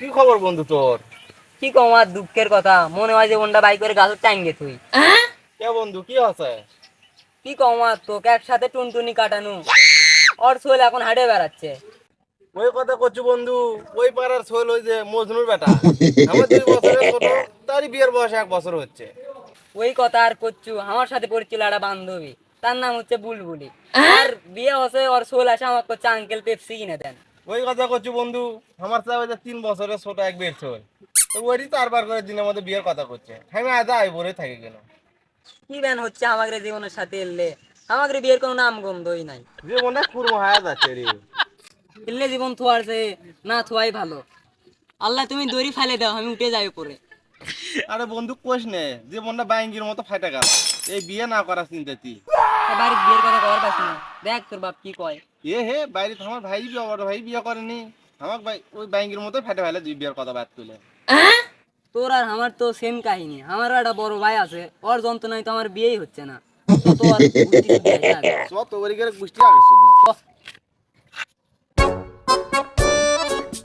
কি খবর বন্ধু তোর? কি কম আর দুঃখের কথা? মনে হয় যে ওনটা বাইক করে গাছের টাঙ্গে তুই। কে বন্ধু কি আছে? কি কম আর তোকে একসাথে টুনটুনি কাটানো। ওর সোল এখন হাটে বেড়াচ্ছে। ওই কথা করছি বন্ধু ওই পাড়ার ছোল ওই যে মজনুর বেটা। আমার দুই বছরের ছোট তারই বিয়ের বয়স এক বছর হচ্ছে। ওই কথা আর করছু আমার সাথে পড়ছিল একটা বান্ধবী। তার নাম হচ্ছে বুলবুলি। আর বিয়ে হচ্ছে ওর সোল আসে আমার করছে আঙ্কেল পেপসি কিনে দেন। ওই কথা করছি বন্ধু আমার ওই তিন বছরের ছোট এক বের ছোল। তো ওইটি চারবার করে দিনের মধ্যে বিয়ের কথা করছে। আমি আজ আই বলে থাকি কেন? কি ব্যান হচ্ছে আমাদের জীবনের সাথে এলে? আমাদের বিয়ের কোনো নাম গন্ধই নাই। যে মনে হায়া যাচ্ছে রে। এলে জীবন থোয়ারছে না থোয়াই ভালো। আল্লাহ তুমি দড়ি ফেলে দাও আমি উঠে যাই উপরে। আরে বন্ধু কোষ নে যে মনটা ব্যাঙ্গির মতো ফাইটা গেল। এই বিয়ে না করার চিন্তা তুই। বাড়ির বিয়ের কথা কবার পাচ্ছি না। দেখ তোর বাপ কি কয়। এ হে বাইরে তো আমার ভাই বিয়ে বড় ভাই বিয়ে করেনি। আমার ভাই ওই ব্যাঙ্গির মতো ফেটে ফেলে দুই বিয়ের কথা বাদ তুলে তোর আর আমার তো সেম কাহিনী। আমারও একটা বড় ভাই আছে ওর যন্ত্রণায় তো আমার বিয়েই হচ্ছে না। তো তো আর বুদ্ধি শুদ্ধি আছে? আগে। সব তো করে গুষ্টি আগে শুধু।